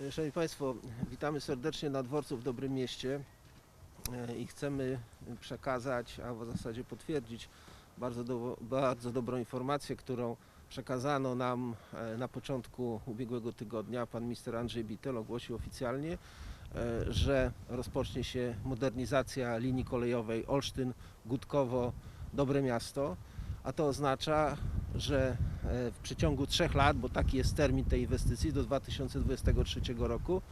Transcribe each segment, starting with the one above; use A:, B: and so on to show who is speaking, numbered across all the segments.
A: Szanowni Państwo, witamy serdecznie na dworcu w Dobrym Mieście e, i chcemy przekazać, a w zasadzie potwierdzić bardzo, do, bardzo dobrą informację, którą przekazano nam e, na początku ubiegłego tygodnia. Pan minister Andrzej Bittel ogłosił oficjalnie, e, że rozpocznie się modernizacja linii kolejowej Olsztyn-Gutkowo Dobre Miasto, a to oznacza, że e, w przeciągu trzech lat, bo taki jest termin tej inwestycji do 2023 roku,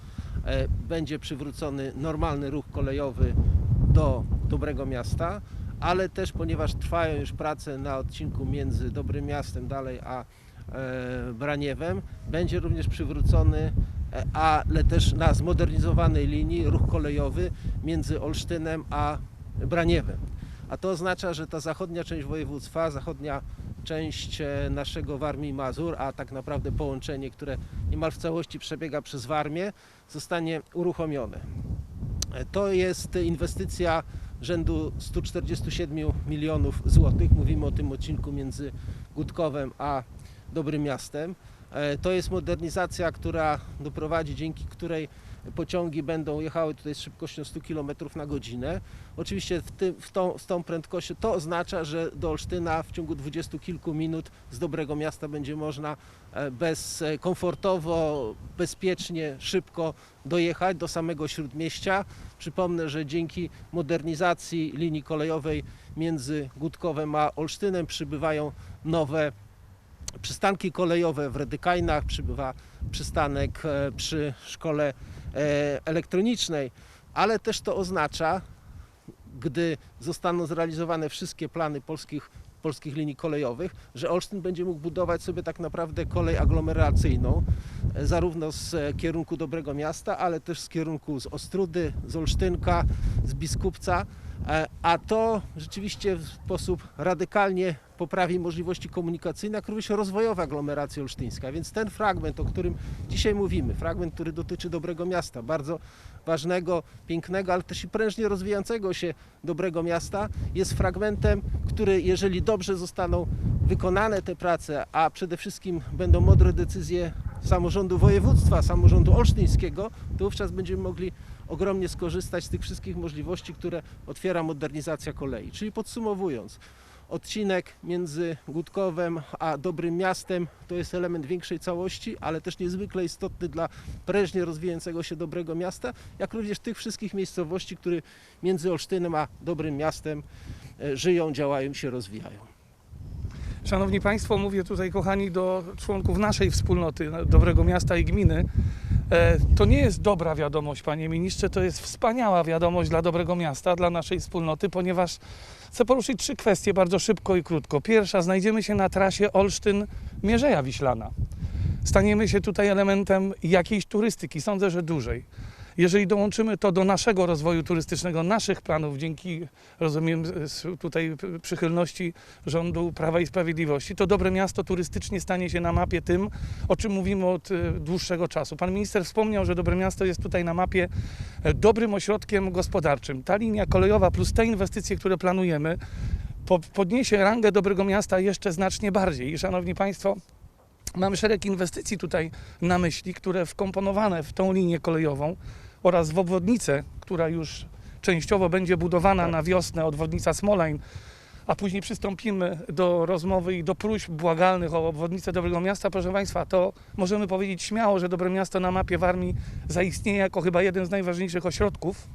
A: e, będzie przywrócony normalny ruch kolejowy do Dobrego Miasta, ale też ponieważ trwają już prace na odcinku między Dobrym Miastem dalej a e, Braniewem, będzie również przywrócony, ale też na zmodernizowanej linii ruch kolejowy między Olsztynem a Braniewem. A to oznacza, że ta zachodnia część województwa, zachodnia część e, naszego Warmii Mazur, a tak naprawdę połączenie, które niemal w całości przebiega przez Warmię, zostanie uruchomione. E, To jest inwestycja rzędu 147 milionów złotych. Mówimy o tym odcinku między Gutkowem a Dobrym Miastem. E, To jest modernizacja, która doprowadzi, dzięki której pociągi będą jechały tutaj z szybkością 100 km na godzinę. Oczywiście w tym, w tą, z tą prędkością to oznacza, że do Olsztyna w ciągu dwudziestu kilku minut z Dobrego Miasta będzie można e, bez, e, komfortowo, bezpiecznie, szybko dojechać do samego Śródmieścia. Przypomnę, że dzięki modernizacji linii kolejowej między Gutkowem a Olsztynem przybywają nowe przystanki kolejowe w Redykajnach, przybywa przystanek e, przy szkole elektronicznej, ale też to oznacza, gdy zostaną zrealizowane wszystkie plany polskich, polskich linii kolejowych, że Olsztyn będzie mógł budować sobie tak naprawdę kolej aglomeracyjną, e, zarówno z kierunku Dobrego Miasta, ale też z kierunku z Ostrudy, z Olsztynka, z Biskupca, E, a to rzeczywiście w sposób radykalnie poprawi możliwości komunikacyjne, jak również rozwojowe aglomeracji olsztyńska. Więc ten fragment, o którym dzisiaj mówimy, fragment, który dotyczy Dobrego Miasta, bardzo ważnego, pięknego, ale też i prężnie rozwijającego się Dobrego Miasta, jest fragmentem, który jeżeli dobrze zostaną wykonane te prace, a przede wszystkim będą mądre decyzje samorządu województwa, samorządu olsztyńskiego, to wówczas będziemy mogli ogromnie skorzystać z tych wszystkich możliwości, które otwiera modernizacja kolei. Czyli podsumowując, odcinek między Gutkowem a Dobrym Miastem to jest element większej całości, ale też niezwykle istotny dla prężnie rozwijającego się Dobrego Miasta, jak również tych wszystkich miejscowości, które między Olsztynem a Dobrym Miastem e, żyją, działają się rozwijają.
B: Szanowni Państwo, mówię tutaj, kochani, do członków naszej wspólnoty, Dobrego Miasta i Gminy. E, To nie jest dobra wiadomość, panie ministrze, to jest wspaniała wiadomość dla Dobrego Miasta, dla naszej wspólnoty, ponieważ chcę poruszyć trzy kwestie bardzo szybko i krótko. Pierwsza, znajdziemy się na trasie Olsztyn-Mierzeja Wiślana. Staniemy się tutaj elementem jakiejś turystyki, sądzę, że dużej. Jeżeli dołączymy to do naszego rozwoju turystycznego, naszych planów, dzięki, rozumiem, tutaj przychylności rządu Prawa i Sprawiedliwości, to dobre miasto turystycznie stanie się na mapie tym, o czym mówimy od e, dłuższego czasu. Pan minister wspomniał, że Dobre Miasto jest tutaj na mapie e, dobrym ośrodkiem gospodarczym. Ta linia kolejowa plus te inwestycje, które planujemy, po- podniesie rangę Dobrego Miasta jeszcze znacznie bardziej. I szanowni Państwo, Mamy szereg inwestycji tutaj na myśli, które wkomponowane w tą linię kolejową oraz w obwodnicę, która już częściowo będzie budowana
A: Tak.
B: na wiosnę, obwodnica Smolajn, a później przystąpimy do rozmowy i do próśb błagalnych o obwodnicę Dobrego Miasta. Proszę Państwa, to możemy powiedzieć śmiało, że Dobre Miasto na mapie Warmii zaistnieje jako chyba jeden z najważniejszych ośrodków,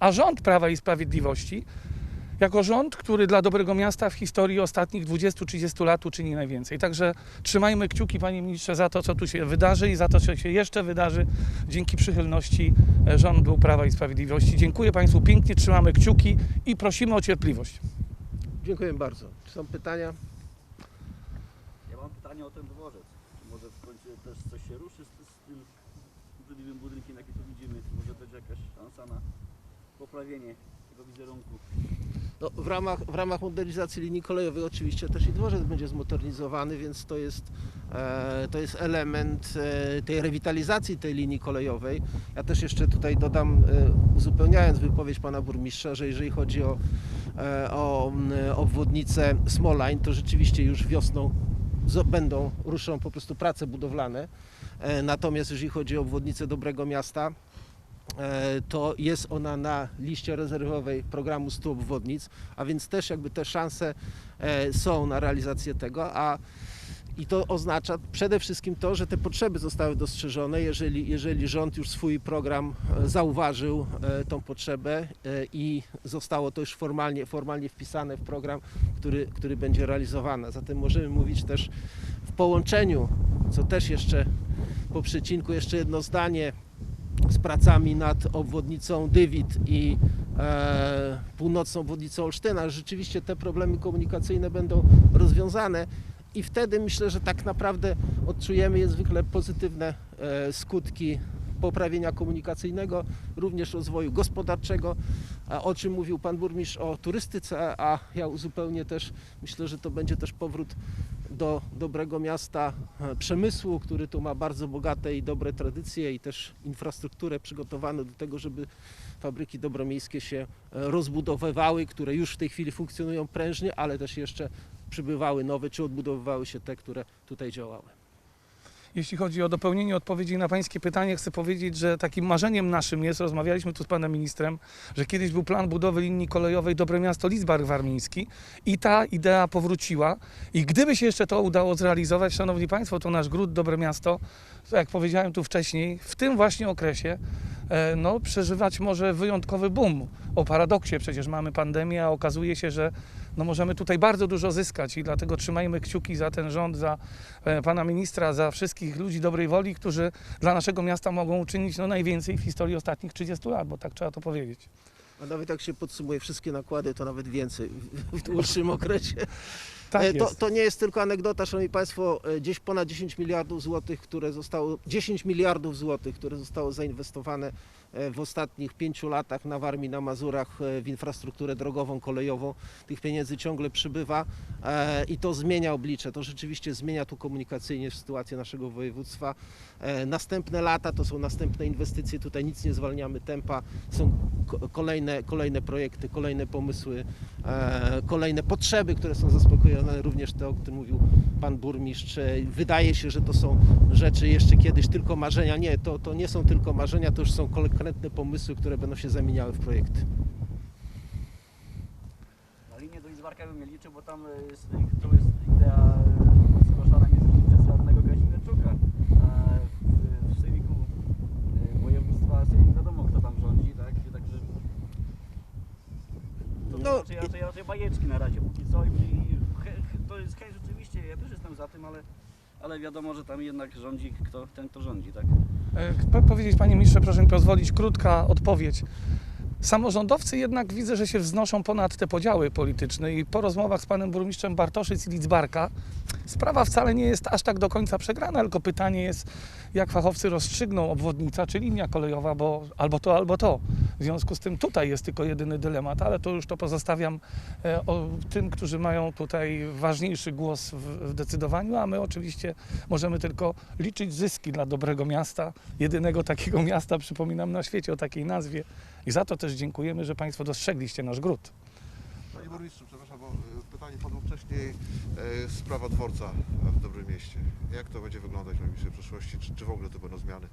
B: a rząd Prawa i Sprawiedliwości jako rząd, który dla dobrego miasta w historii ostatnich 20-30 lat uczyni najwięcej. Także trzymajmy kciuki, panie ministrze, za to, co tu się wydarzy i za to, co się jeszcze wydarzy dzięki przychylności e, rządu Prawa i Sprawiedliwości. Dziękuję Państwu pięknie, trzymamy kciuki i prosimy o cierpliwość.
A: Dziękuję bardzo. Czy są pytania?
C: Ja mam pytanie o ten dworzec. Czy może w końcu też coś się ruszy z, z tym obrzydliwym budynkiem, jaki tu widzimy? Może będzie jakaś szansa na poprawienie tego wizerunku?
A: No, w, ramach, w ramach modernizacji linii kolejowej oczywiście też i dworzec będzie zmodernizowany, więc to jest, e, to jest element e, tej rewitalizacji tej linii kolejowej. Ja też jeszcze tutaj dodam, e, uzupełniając wypowiedź pana burmistrza, że jeżeli chodzi o, e, o obwodnicę Smolajn, to rzeczywiście już wiosną będą, ruszą po prostu prace budowlane. E, Natomiast jeżeli chodzi o obwodnicę Dobrego Miasta, to jest ona na liście rezerwowej programu 100 obwodnic, a więc też jakby te szanse e, są na realizację tego, a i to oznacza przede wszystkim to, że te potrzeby zostały dostrzeżone, jeżeli, jeżeli rząd już swój program e, zauważył e, tą potrzebę e, i zostało to już formalnie, formalnie wpisane w program, który, który będzie realizowany. Zatem możemy mówić też w połączeniu, co też jeszcze po przecinku jeszcze jedno zdanie, z pracami nad obwodnicą Dywit i e, północną obwodnicą Olsztyna, rzeczywiście te problemy komunikacyjne będą rozwiązane i wtedy myślę, że tak naprawdę odczujemy niezwykle pozytywne e, skutki poprawienia komunikacyjnego, również rozwoju gospodarczego, o czym mówił Pan Burmistrz o turystyce, a ja uzupełnię też, myślę, że to będzie też powrót do dobrego miasta e, przemysłu, który tu ma bardzo bogate i dobre tradycje i też infrastrukturę przygotowaną do tego, żeby fabryki dobromiejskie się e, rozbudowywały, które już w tej chwili funkcjonują prężnie, ale też jeszcze przybywały nowe, czy odbudowywały się te, które tutaj działały.
B: Jeśli chodzi o dopełnienie odpowiedzi na Pańskie pytanie, chcę powiedzieć, że takim marzeniem naszym jest, rozmawialiśmy tu z Panem Ministrem, że kiedyś był plan budowy linii kolejowej Dobre Miasto Lidzbark Warmiński i ta idea powróciła i gdyby się jeszcze to udało zrealizować, Szanowni Państwo, to nasz gród Dobre Miasto, jak powiedziałem tu wcześniej, w tym właśnie okresie e, no, przeżywać może wyjątkowy boom. O paradoksie przecież mamy pandemię, a okazuje się, że no, możemy tutaj bardzo dużo zyskać i dlatego trzymajmy kciuki za ten rząd, za e, pana ministra, za wszystkich ludzi dobrej woli, którzy dla naszego miasta mogą uczynić no, najwięcej w historii ostatnich 30 lat, bo tak trzeba to powiedzieć.
A: A nawet jak się podsumuje wszystkie nakłady, to nawet więcej w- dłuższym okresie.
B: Tak
A: E, to, to nie jest tylko anegdota, szanowni państwo, e, gdzieś ponad 10 miliardów złotych, które zostało 10 miliardów złotych, które zostało zainwestowane w ostatnich pięciu latach na Warmii, na Mazurach e, w infrastrukturę drogową, kolejową. Tych pieniędzy ciągle przybywa e, i to zmienia oblicze. To rzeczywiście zmienia tu komunikacyjnie sytuację naszego województwa. E, Następne lata to są następne inwestycje. Tutaj nic nie zwalniamy tempa. Są ko- kolejne, kolejne projekty, kolejne pomysły, e, kolejne potrzeby, które są zaspokojone, również te, o którym mówił pan burmistrz. E, Wydaje się, że to są rzeczy jeszcze kiedyś tylko marzenia. Nie, to, to nie są tylko marzenia, to już są konkretne pomysły, które będą się zamieniały w projekty.
C: Na linię do Izbarka bym nie liczył, bo tam e, jest, to jest idea e, zgłaszana między innymi przez radnego Kazimierczuka. W, w Syriku e, województwa Syrii wiadomo kto tam rządzi, tak? Także to
A: No,
C: raczej, raczej, raczej bajeczki na razie póki co i, to jest chęć rzeczywiście, ja też jestem za tym, ale, ale wiadomo, że tam jednak rządzi kto, ten kto rządzi, tak?
B: E, Chcę powiedzieć, panie ministrze, proszę mi pozwolić, krótka odpowiedź. Samorządowcy jednak widzę, że się wznoszą ponad te podziały polityczne i po rozmowach z panem burmistrzem Bartoszyc i Lidzbarka sprawa wcale nie jest aż tak do końca przegrana, tylko pytanie jest, jak fachowcy rozstrzygną obwodnica czy linia kolejowa, bo albo to, albo to. W związku z tym tutaj jest tylko jedyny dylemat, ale to już to pozostawiam e, o, tym, którzy mają tutaj ważniejszy głos w, w decydowaniu, a my oczywiście możemy tylko liczyć zyski dla dobrego miasta, jedynego takiego miasta, przypominam, na świecie o takiej nazwie. I za to też dziękujemy, że Państwo dostrzegliście nasz gród.
D: Panie burmistrzu, przepraszam, bo e, pytanie padło wcześniej. E, Sprawa dworca w Dobrym Mieście. Jak to będzie wyglądać w najbliższej przyszłości? Czy, czy w ogóle to będą zmiany?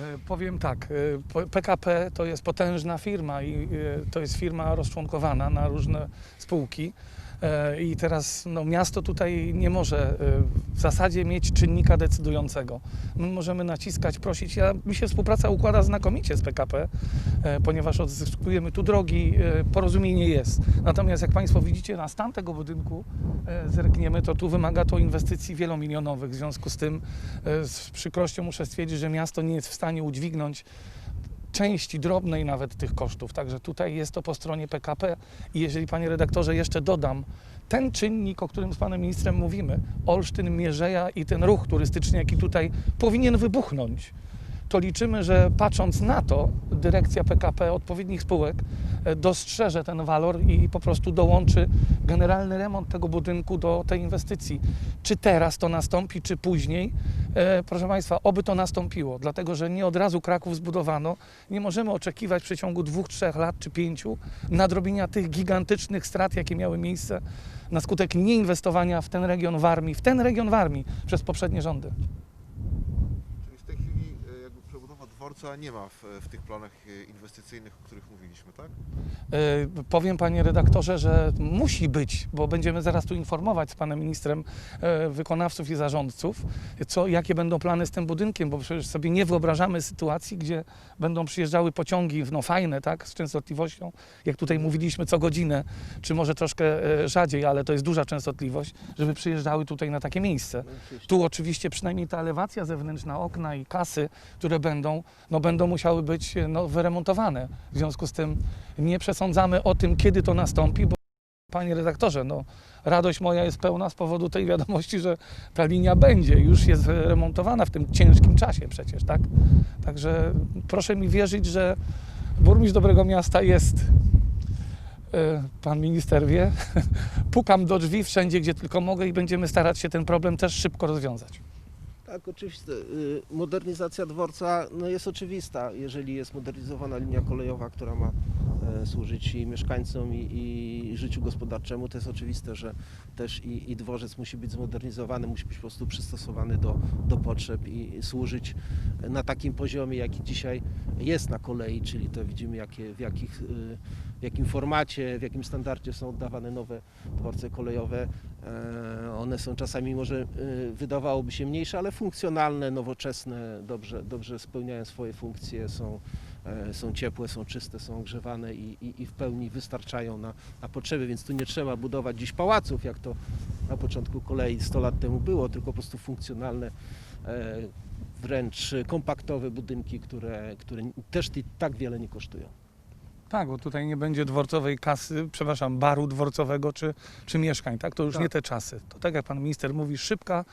B: E, Powiem tak, PKP to jest potężna firma i to jest firma rozczłonkowana na różne spółki. E, I teraz no, miasto tutaj nie może e, w zasadzie mieć czynnika decydującego. My możemy naciskać, prosić. Ja, mi się współpraca układa znakomicie z PKP, e, ponieważ odzyskujemy tu drogi, porozumienie jest. Natomiast jak Państwo widzicie, na stan tego budynku zerkniemy, to tu wymaga to inwestycji wielomilionowych. W związku z tym z przykrością muszę stwierdzić, że miasto nie jest w stanie udźwignąć części drobnej nawet tych kosztów. Także tutaj jest to po stronie PKP. I jeżeli, panie redaktorze, jeszcze dodam, ten czynnik, o którym z panem ministrem mówimy, Olsztyn, Mierzeja i ten ruch turystyczny, jaki tutaj powinien wybuchnąć, to liczymy, że patrząc na to, dyrekcja PKP odpowiednich spółek e, dostrzeże ten walor i po prostu dołączy generalny remont tego budynku do tej inwestycji. Czy teraz to nastąpi, czy później? E, proszę Państwa, oby to nastąpiło, dlatego że nie od razu Kraków zbudowano. Nie możemy oczekiwać w przeciągu dwóch, trzech lat czy pięciu nadrobienia tych gigantycznych strat, jakie miały miejsce na skutek nieinwestowania w ten region Warmii, w ten region Warmii przez poprzednie rządy.
D: Dworca nie ma w, w tych planach e, inwestycyjnych, o których mówiliśmy, tak?
B: E, Powiem panie redaktorze, że musi być, bo będziemy zaraz tu informować z panem ministrem e, wykonawców i zarządców, co, jakie będą plany z tym budynkiem, bo przecież sobie nie wyobrażamy sytuacji, gdzie będą przyjeżdżały pociągi, no fajne, tak, z częstotliwością, jak tutaj mówiliśmy, co godzinę, czy może troszkę rzadziej, ale to jest duża częstotliwość, żeby przyjeżdżały tutaj na takie miejsce.
A: No, oczywiście.
B: Tu oczywiście przynajmniej ta elewacja zewnętrzna, okna i kasy, które będą, no będą musiały być no, wyremontowane. W związku z tym nie przesądzamy o tym, kiedy to nastąpi, bo panie redaktorze, no radość moja jest pełna z powodu tej wiadomości, że ta linia będzie, już jest remontowana w tym ciężkim czasie przecież, tak? Także proszę mi wierzyć, że burmistrz Dobrego Miasta jest, e, pan minister wie, pukam do drzwi wszędzie, gdzie tylko mogę i będziemy starać się ten problem też szybko rozwiązać.
A: Tak, oczywiście. y, Modernizacja dworca no jest oczywista, jeżeli jest modernizowana linia kolejowa, która ma e, służyć i mieszkańcom, i, i życiu gospodarczemu, to jest oczywiste, że też i, i dworzec musi być zmodernizowany, musi być po prostu przystosowany do, do potrzeb i służyć na takim poziomie, jaki dzisiaj jest na kolei, czyli to widzimy, jakie, w, jakich, y, w jakim formacie, w jakim standardzie są oddawane nowe dworce kolejowe. E, One są czasami może y, wydawałoby się mniejsze, ale funkcjonalne, nowoczesne, dobrze, dobrze spełniają swoje funkcje, są, e, są ciepłe, są czyste, są ogrzewane i, i, i w pełni wystarczają na, na potrzeby, więc tu nie trzeba budować dziś pałaców, jak to na początku kolei 100 lat temu było, tylko po prostu funkcjonalne, e, wręcz kompaktowe budynki, które, które też tak wiele nie kosztują.
B: Tak, bo tutaj nie będzie dworcowej kasy, przepraszam, baru dworcowego czy, czy mieszkań, tak? To już
A: Tak.
B: nie te czasy. To tak jak pan minister mówi, szybka,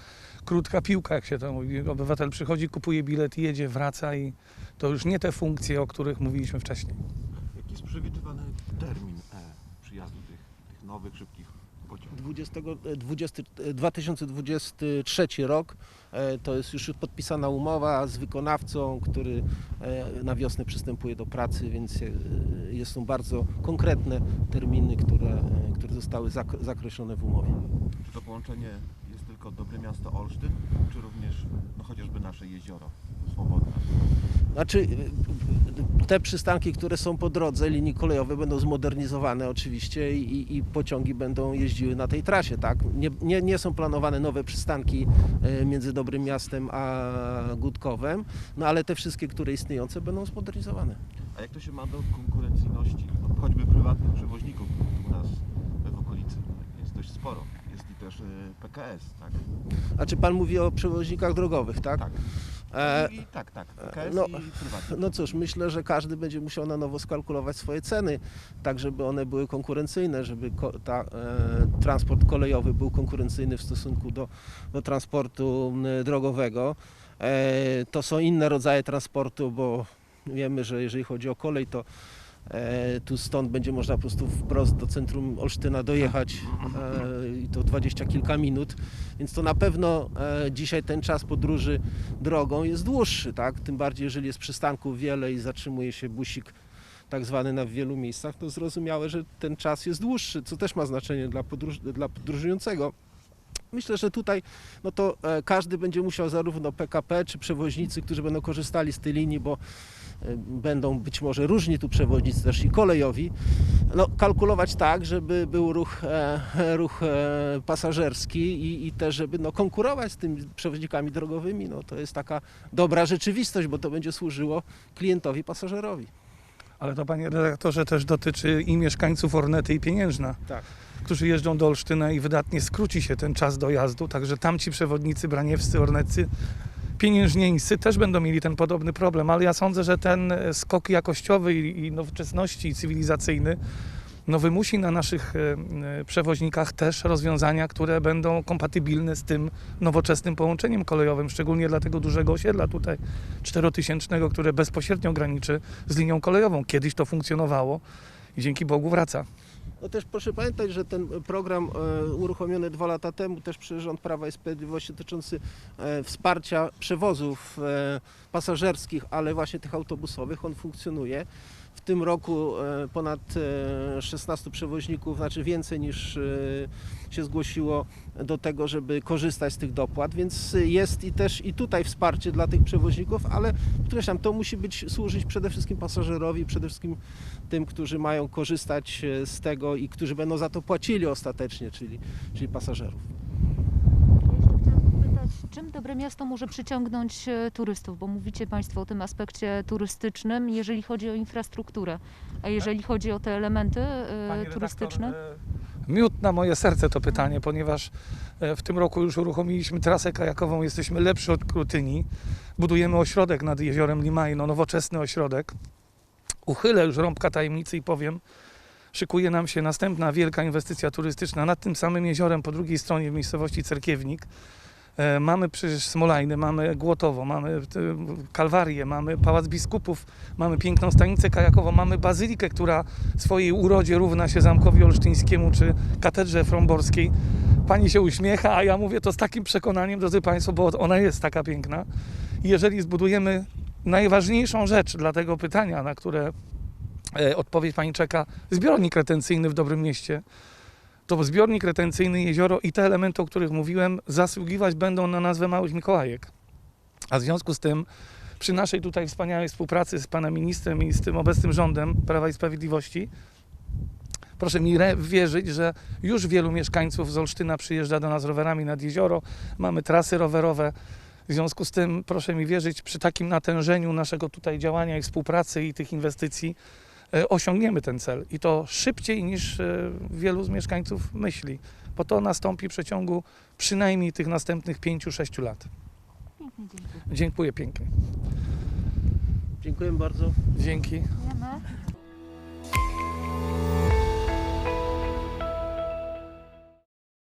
B: krótka piłka, jak się to mówi. Obywatel przychodzi, kupuje bilet, jedzie, wraca i to już nie te funkcje, o których mówiliśmy wcześniej.
E: Jaki jest przewidywany termin e, przyjazdu tych, tych nowych, szybkich pociągów?
A: 20, e, 20, e, 2023 rok e, to jest już podpisana umowa z wykonawcą, który e, na wiosnę przystępuje do pracy, więc e, jest są bardzo konkretne terminy, które, które zostały zak- zakreślone w umowie.
E: Czy to połączenie tylko Dobre Miasto Olsztyn, czy również no, chociażby nasze jezioro Swobodne?
A: Znaczy, e, te przystanki, które są po drodze linii kolejowej będą zmodernizowane oczywiście i, i pociągi będą jeździły na tej trasie, tak? Nie, nie, nie są planowane nowe przystanki e, między Dobrym Miastem a Gudkowem, no ale te wszystkie, które istniejące będą zmodernizowane.
E: A jak to się ma do konkurencyjności no, choćby prywatnych przewoźników u nas w okolicy? Jest dość sporo. I też e, PKS, tak?
A: A czy pan mówi o przewoźnikach drogowych, tak?
E: Tak.
A: E,
E: I, tak, tak. PKS
A: no,
E: i.
A: No cóż, myślę, że każdy będzie musiał na nowo skalkulować swoje ceny, tak żeby one były konkurencyjne, żeby ko- ta, e, transport kolejowy był konkurencyjny w stosunku do, do transportu drogowego. E, to są inne rodzaje transportu, bo wiemy, że jeżeli chodzi o kolej, to tu stąd będzie można po prostu wprost do centrum Olsztyna dojechać e, i to dwadzieścia kilka minut, więc to na pewno e, dzisiaj ten czas podróży drogą jest dłuższy, tak? Tym bardziej, jeżeli jest przystanków wiele i zatrzymuje się busik tak zwany na wielu miejscach, to zrozumiałe, że ten czas jest dłuższy, co też ma znaczenie dla, podróż, dla podróżującego. Myślę, że tutaj no to e, każdy będzie musiał zarówno PKP czy przewoźnicy, którzy będą korzystali z tej linii, bo e, będą być może różni tu przewoźnicy też i kolejowi, no, kalkulować tak, żeby był ruch, e, ruch e, pasażerski i, i też, żeby no, konkurować z tymi przewoźnikami drogowymi. No, to jest taka dobra rzeczywistość, bo to będzie służyło klientowi, pasażerowi.
B: Ale to panie redaktorze też dotyczy i mieszkańców Ornety i Pieniężna,
A: Tak.
B: którzy jeżdżą do Olsztyna i wydatnie skróci się ten czas dojazdu, także tamci przewodnicy braniewscy, ornecy, pieniężnieńscy też będą mieli ten podobny problem, ale ja sądzę, że ten e, skok jakościowy i, nowoczesności i cywilizacyjny no wymusi na naszych e, e, przewoźnikach też rozwiązania, które będą kompatybilne z tym nowoczesnym połączeniem kolejowym, szczególnie dla tego dużego osiedla tutaj czterotysięcznego, które bezpośrednio graniczy z linią kolejową. Kiedyś to funkcjonowało i dzięki Bogu wraca.
A: No też proszę pamiętać, że ten program e, uruchomiony dwa lata temu też przez rząd Prawa i Sprawiedliwości dotyczący e, wsparcia przewozów e, pasażerskich, ale właśnie tych autobusowych, on funkcjonuje. W tym roku ponad e, 16 przewoźników, znaczy więcej niż się zgłosiło do tego, żeby korzystać z tych dopłat, więc jest i też i tutaj wsparcie dla tych przewoźników, ale podkreślam, to musi być służyć przede wszystkim pasażerowi, przede wszystkim tym, którzy mają korzystać z tego i którzy będą za to płacili ostatecznie, czyli, czyli pasażerów.
F: Czym Dobre Miasto może przyciągnąć e, turystów? Bo mówicie Państwo o tym aspekcie turystycznym, jeżeli chodzi o infrastrukturę. A jeżeli chodzi o te elementy e,
B: Pani
F: turystyczne?
B: redaktor, Miód na moje serce to pytanie, ponieważ e, w tym roku już uruchomiliśmy trasę kajakową, jesteśmy lepszy od Krutyni. Budujemy ośrodek nad jeziorem Limajno, nowoczesny ośrodek. Uchylę już rąbka tajemnicy i powiem, szykuje nam się następna wielka inwestycja turystyczna nad tym samym jeziorem po drugiej stronie w miejscowości Cerkiewnik. E, Mamy przecież Smolajny, mamy Głotowo, mamy e, Kalwarię, mamy Pałac Biskupów, mamy piękną stanicę kajakową, mamy bazylikę, która swojej urodzie równa się Zamkowi Olsztyńskiemu czy Katedrze Fromborskiej. Pani się uśmiecha, a ja mówię to z takim przekonaniem, drodzy Państwo, bo ona jest taka piękna. Jeżeli zbudujemy najważniejszą rzecz dla tego pytania, na które odpowiedź Pani czeka, zbiornik retencyjny w Dobrym Mieście, to zbiornik retencyjny, jezioro i te elementy, o których mówiłem, zasługiwać będą na nazwę Małych Mikołajek. A w związku z tym przy naszej tutaj wspaniałej współpracy z panem ministrem i z tym obecnym rządem Prawa i Sprawiedliwości, proszę mi wierzyć, że już wielu mieszkańców z Olsztyna przyjeżdża do nas rowerami nad jezioro, mamy trasy rowerowe. W związku z tym, proszę mi wierzyć, przy takim natężeniu naszego tutaj działania i współpracy i tych inwestycji e, osiągniemy ten cel. I to szybciej niż e, wielu z mieszkańców myśli, bo to nastąpi w przeciągu przynajmniej tych następnych 5-6 lat.
F: Pięknie, dziękuję.
B: Dziękuję pięknie.
A: Dziękuję bardzo.
B: Dzięki.
F: Dziękujemy.